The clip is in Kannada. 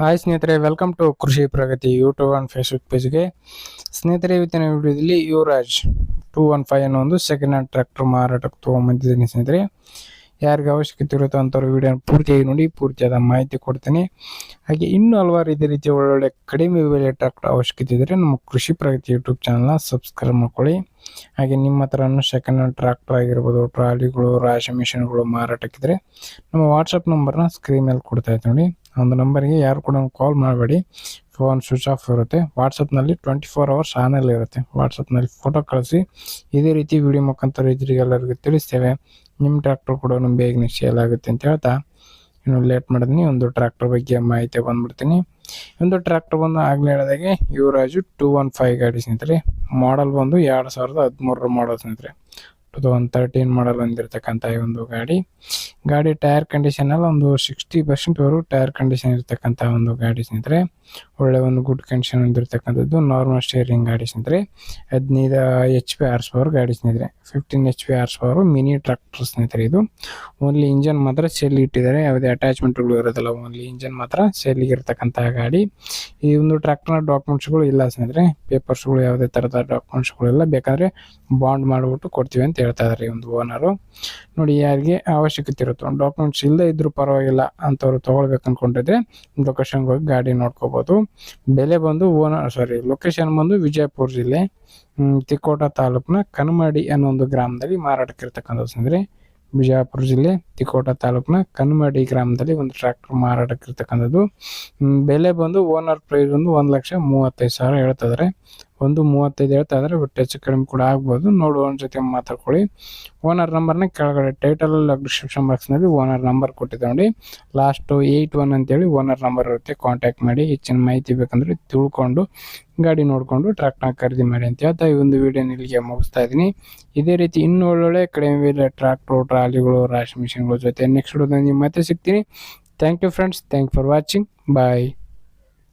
ಹಾಯ್ ಸ್ನೇಹಿತರೆ welcome to Krishi Pragati YouTube and Facebook ಪೇಜ್ಗೆ ಸ್ನೇಹಿತರೆ, ಇವತ್ತಿನ ವಿಡಿಯೋದಲ್ಲಿ ಯುವರಾಜ್ ಟೂ ಒನ್ ಫೈವ್ ಅನ್ನೋ ಒಂದು ಸೆಕೆಂಡ್ ಹ್ಯಾಂಡ್ ಟ್ರ್ಯಾಕ್ಟರ್ ಮಾರಾಟಕ್ಕೆ ತೊಗೊಂಬಂದಿದ್ದೀನಿ ಸ್ನೇಹಿತರೆ. ಯಾರಿಗೆ ಅವಶ್ಯಕತೆ ಇರುತ್ತೋ ಅಂಥವ್ರು ವಿಡಿಯೋನ ಪೂರ್ತಿಯಾಗಿ ನೋಡಿ, ಪೂರ್ತಿಯಾದ ಮಾಹಿತಿ ಕೊಡ್ತೀನಿ. ಹಾಗೆ ಇನ್ನೂ ಹಲವಾರು ಇದೇ ರೀತಿಯ ಒಳ್ಳೊಳ್ಳೆ ಕಡಿಮೆ ಬೆಲೆ ಟ್ರ್ಯಾಕ್ಟರ್ ಅವಶ್ಯಕತೆ ಇದ್ದರೆ ನಮ್ಮ ಕೃಷಿ ಪ್ರಗತಿ ಯೂಟ್ಯೂಬ್ ಚಾನಲ್ನ ಸಬ್ಸ್ಕ್ರೈಬ್ ಮಾಡ್ಕೊಳ್ಳಿ. ಹಾಗೆ ನಿಮ್ಮ ಹತ್ರನೂ ಸೆಕೆಂಡ್ ಹ್ಯಾಂಡ್ ಟ್ರ್ಯಾಕ್ಟರ್ ಆಗಿರ್ಬೋದು, ಟ್ರಾಲಿಗಳು ರಾಶಿ ಮಿಷಿನ್ಗಳು ಮಾರಾಟಕ್ಕಿದ್ರೆ ನಮ್ಮ ವಾಟ್ಸಪ್ ನಂಬರ್ನ ಸ್ಕ್ರೀನ್ ಮೇಲೆ ಕೊಡ್ತಾ ನೋಡಿ. ಒಂದು ನಂಬರಿಗೆ ಯಾರು ಕೂಡ ಕಾಲ್ ಮಾಡಬೇಡಿ. ಫೋನ್ ಸ್ವಿಚ್ ಆಫ್ ಇರುತ್ತೆ. ವಾಟ್ಸಪ್ನಲ್ಲಿ ಟ್ವೆಂಟಿ ಫೋರ್ ಅವರ್ಸ್ ಆನಲ್ಲಿ ಇರುತ್ತೆ. ವಾಟ್ಸಪ್ನಲ್ಲಿ ಫೋಟೋ ಕಳಿಸಿ. ಇದೇ ರೀತಿ ವಿಡಿಯೋ ಮುಖಾಂತರ ರೈತರಿಗೆಲ್ಲರಿಗೂ ತಿಳಿಸ್ತೇವೆ. ನಿಮ್ಮ ಟ್ರ್ಯಾಕ್ಟರ್ ಕೂಡ ಬೇಗನೆ ಸೇಲ್ ಆಗುತ್ತೆ ಅಂತ ಹೇಳ್ತಾ. ಇನ್ನು ಲೇಟ್ ಮಾಡಿದ್ನಿ ಒಂದು ಟ್ರ್ಯಾಕ್ಟರ್ ಬಗ್ಗೆ ಮಾಹಿತಿ ಬಂದ್ಬಿಡ್ತೀನಿ. ಒಂದು ಟ್ರ್ಯಾಕ್ಟರ್ ಬಂದು ಆಗಲೇ ಹೇಳಿದಾಗೆ ಯುವರಾಜು ಟೂ ಒನ್ ಫೈವ್ ಗಾಡಿ ಸ್ನೇಹಿತರೆ. ಮಾಡಲ್ ಬಂದು ಎರಡು ಸಾವಿರದ ಹದಿಮೂರರ ಮಾಡಲ್ ಸ್ನೇಹಿತರೆ. ಟೂ ತೌಸಂಡ್ ತರ್ಟೀನ್ ಮಾಡಲ್ ಬಂದಿರತಕ್ಕಂಥ ಈ ಒಂದು ಗಾಡಿ. ಗಾಡಿ ಟೈರ್ ಕಂಡೀಷನಲ್ಲಿ ಒಂದು ಸಿಕ್ಸ್ಟಿ ಪರ್ಸೆಂಟ್ವರೆಗೂ ಟೈರ್ ಕಂಡೀಷನ್ ಇರ್ತಕ್ಕಂಥ ಒಂದು ಗಾಡಿ ಸ್ನೇಹಿತರೆ. ಒಳ್ಳೆ ಒಂದು ಗುಡ್ ಕಂಡೀಷನ್ ಹೊಂದಿರತಕ್ಕಂಥದ್ದು ನಾರ್ಮಲ್ ಸ್ಟೇರಿಂಗ್ ಗಾಡಿ ಸ್ನೇಹಿತರೆ. ಹದಿನೈದು ಎಚ್ ಪಿ ಆರ್ಸ್ ಪವರ್ ಗಾಡಿ ಸ್ನೇಹಿತರೆ. Fifteen H P horse power mini tractor ಸ್ನೇಹಿತರೆ ಇದು. ಓನ್ಲಿ ಇಂಜನ್ ಮಾತ್ರ ಸೆಲ್ ಇಟ್ಟಿದ್ದಾರೆ. ಯಾವುದೇ ಅಟ್ಯಾಚ್ಮೆಂಟ್ಗಳು ಇರೋದಿಲ್ಲ. ಓನ್ಲಿ ಇಂಜನ್ ಮಾತ್ರ ಸೆಲ್ಲಿಗೆ ಇರತಕ್ಕಂತ ಗಾಡಿ. ಈ ಒಂದು ಟ್ರ್ಯಾಕ್ಟರ್ನ ಡಾಕ್ಯುಮೆಂಟ್ಸ್ಗಳು ಇಲ್ಲ ಸ್ನೇಹಿತರೆ. ಪೇಪರ್ಸ್ಗಳು ಯಾವುದೇ ಥರದ ಡಾಕ್ಯುಮೆಂಟ್ಸ್ಗಳು ಇಲ್ಲ. ಬೇಕಾದರೆ ಬಾಂಡ್ ಮಾಡಿಬಿಟ್ಟು ಕೊಡ್ತೀವಿ ಅಂತ ಹೇಳ್ತಾ ಇದ್ದಾರೆ ಈ ಒಂದು ಓನರು ನೋಡಿ ಯಾರಿಗೆ ಅವಶ್ಯಕತೆ ಇರುತ್ತೋ. ಡಾಕ್ಯುಮೆಂಟ್ಸ್ ಇಲ್ಲದೆ ಇದ್ರೂ ಪರವಾಗಿಲ್ಲ ಅಂಥವ್ರು ತೊಗೊಳ್ಬೇಕು ಅಂದ್ಕೊಂಡಿದ್ರೆ ಲೊಕೇಶನ್ಗೆ ಹೋಗಿ ಗಾಡಿ ನೋಡ್ಕೋಬೋದು. ಬೆಲೆ ಬಂದು ಓನರ್ ಸಾರಿ ಲೊಕೇಶನ್ ಬಂದು ವಿಜಯಪುರ ಜಿಲ್ಲೆ ತಿಕೋಟ ತಾಲೂಕಿನ ಕನ್ಮಾಡಿ ಅನ್ನೋ ಒಂದು ಗ್ರಾಮದಲ್ಲಿ ಮಾರಾಟಕ್ಕೆ ಇರ್ತಕ್ಕಂಥದ್ದು ಸ್ನೇಹಿತರೆ. ಬಿಜಾಪುರ ಜಿಲ್ಲೆ ತಿಕೋಟ ತಾಲೂಕಿನ ಕನ್ಮಡಿ ಗ್ರಾಮದಲ್ಲಿ ಒಂದು ಟ್ರ್ಯಾಕ್ಟರ್ ಮಾರಾಟಕ್ಕೆ ಇರ್ತಕ್ಕಂಥದ್ದು. ಹ್ಮ್, ಬೆಲೆ ಬಂದು ಓನರ್ ಪ್ರೈಸ್ ಒಂದು ಒಂದು ಲಕ್ಷ ಮೂವತ್ತೈದು ಸಾವಿರ ಹೇಳ್ತಾ ಇದಾರೆ. ಒಂದು ಮೂವತ್ತೈದು ಹೇಳ್ತಾ ಇದ್ದಾರೆ ಬಟ್ ಹೆಚ್ಚು ಕಡಿಮೆ ಕೂಡ ಆಗ್ಬೋದು. ನೋಡುವ ಜೊತೆ ಮಾತಾಡ್ಕೊಳ್ಳಿ. ಓನರ್ ನಂಬರ್ನ ಕೆಳಗಡೆ ಟೈಟಲ್ ಡಿಸ್ಕ್ರಿಪ್ಷನ್ ಬಾಕ್ಸ್ನಲ್ಲಿ ಓನರ್ ನಂಬರ್ ಕೊಟ್ಟಿದ್ದೆ ನೋಡಿ. ಲಾಸ್ಟು ಏಯ್ಟ್ ಒನ್ ಅಂತೇಳಿ ಓನರ್ ನಂಬರ್ ಇರುತ್ತೆ. ಕಾಂಟ್ಯಾಕ್ಟ್ ಮಾಡಿ, ಹೆಚ್ಚಿನ ಮಾಹಿತಿ ಬೇಕಂದರೆ ತಿಳ್ಕೊಂಡು, ಗಾಡಿ ನೋಡಿಕೊಂಡು ಟ್ರ್ಯಾಕ್ಟರ್ನ ಖರೀದಿ ಮಾಡಿ ಅಂತ ಹೇಳ್ತಾ ಈ ಒಂದು ವಿಡಿಯೋ ಇಲ್ಲಿಗೆ ಮುಗಿಸ್ತಾ ಇದ್ದೀನಿ. ಇದೇ ರೀತಿ ಇನ್ನೂ ಒಳ್ಳೊಳ್ಳೆ ಕಡಿಮೆ ಬೆಲೆ ಟ್ರ್ಯಾಕ್ಟ್ರು ಟ್ರಾಲಿಗಳು ರಾಶಿ ಮಿಷಿನ್ಗಳ ಜೊತೆ ನೆಕ್ಸ್ಟ್ ವಿಡಿಯೋದಲ್ಲಿ ಮತ್ತೆ ಸಿಗ್ತೀನಿ. Thank you friends thank for watching bye